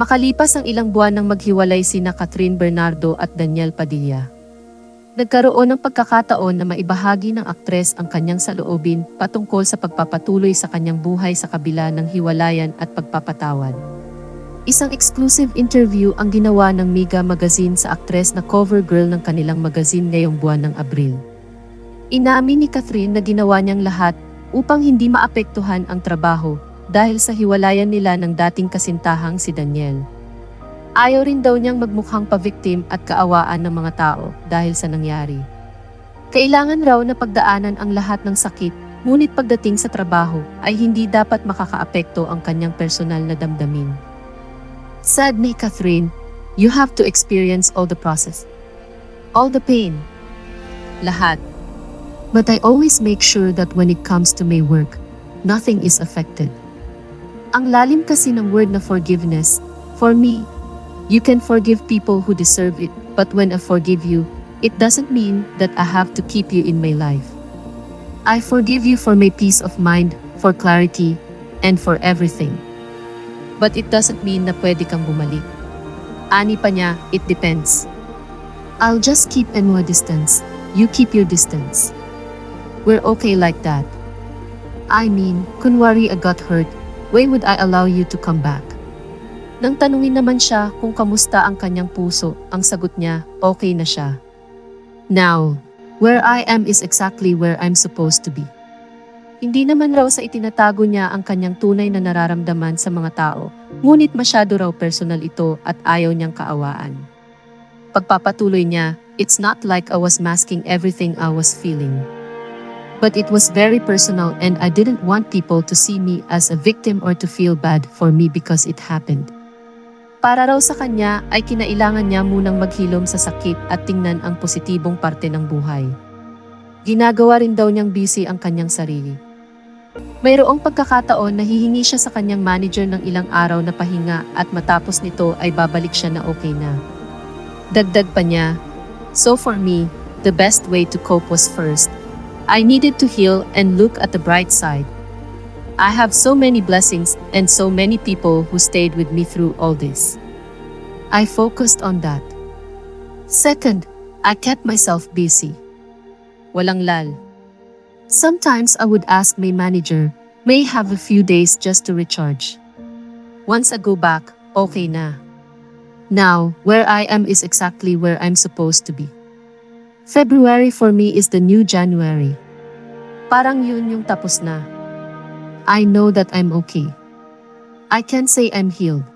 Makalipas ang ilang buwan nang maghiwalay sina Catherine Bernardo at Daniel Padilla. Nagkaroon ng pagkakataon na maibahagi ng aktres ang kanyang saloobin patungkol sa pagpapatuloy sa kanyang buhay sa kabila ng hiwalayan at pagpapatawad. Isang exclusive interview ang ginawa ng Miga Magazine sa aktres na cover girl ng kanilang magazine ngayong buwan ng Abril. Inaamin ni Catherine na ginawa niyang lahat upang hindi maapektuhan ang trabaho dahil sa hiwalayan nila ng dating kasintahang si Daniel. Ayaw rin daw niyang magmukhang pa-victim at kaawaan ng mga tao dahil sa nangyari. Kailangan raw na pagdaanan ang lahat ng sakit, ngunit pagdating sa trabaho ay hindi dapat makakaapekto ang kanyang personal na damdamin. Said ni Catherine, you have to experience all the process. All the pain. Lahat. But I always make sure that when it comes to my work, nothing is affected. Ang lalim kasi ng word na forgiveness, for me, you can forgive people who deserve it, but when I forgive you, it doesn't mean that I have to keep you in my life. I forgive you for my peace of mind, for clarity, and for everything. But it doesn't mean na pwede kang bumalik. Ani pa niya, it depends. I'll just keep Enwa distance. You keep your distance. We're okay like that. I mean, kunwari I got hurt, why would I allow you to come back? Nang tanungin naman siya kung kamusta ang kanyang puso, ang sagot niya, okay na siya. Now, where I am is exactly where I'm supposed to be. Hindi naman raw sa itinatago niya ang kanyang tunay na nararamdaman sa mga tao, ngunit masyado raw personal ito at ayaw niyang kaawaan. Pagpapatuloy niya, it's not like I was masking everything I was feeling. But it was very personal and I didn't want people to see me as a victim or to feel bad for me because it happened. Para raw sa kanya ay kinailangan niya munang maghilom sa sakit at tingnan ang positibong parte ng buhay. Ginagawa rin daw niyang busy ang kanyang sarili. Mayroong pagkakataon na hihingi siya sa kanyang manager ng ilang araw na pahinga at matapos nito ay babalik siya na okay na. Dagdag pa niya, So for me, the best way to cope was first. I needed to heal and look at the bright side. I have so many blessings and so many people who stayed with me through all this. I focused on that. Second, I kept myself busy. Walang lal. Sometimes I would ask my manager, may have a few days just to recharge. Once I go back, okay na. Now, where I am is exactly where I'm supposed to be. February for me is the new January. Parang yun yung tapos na. I know that I'm okay. I can say I'm healed.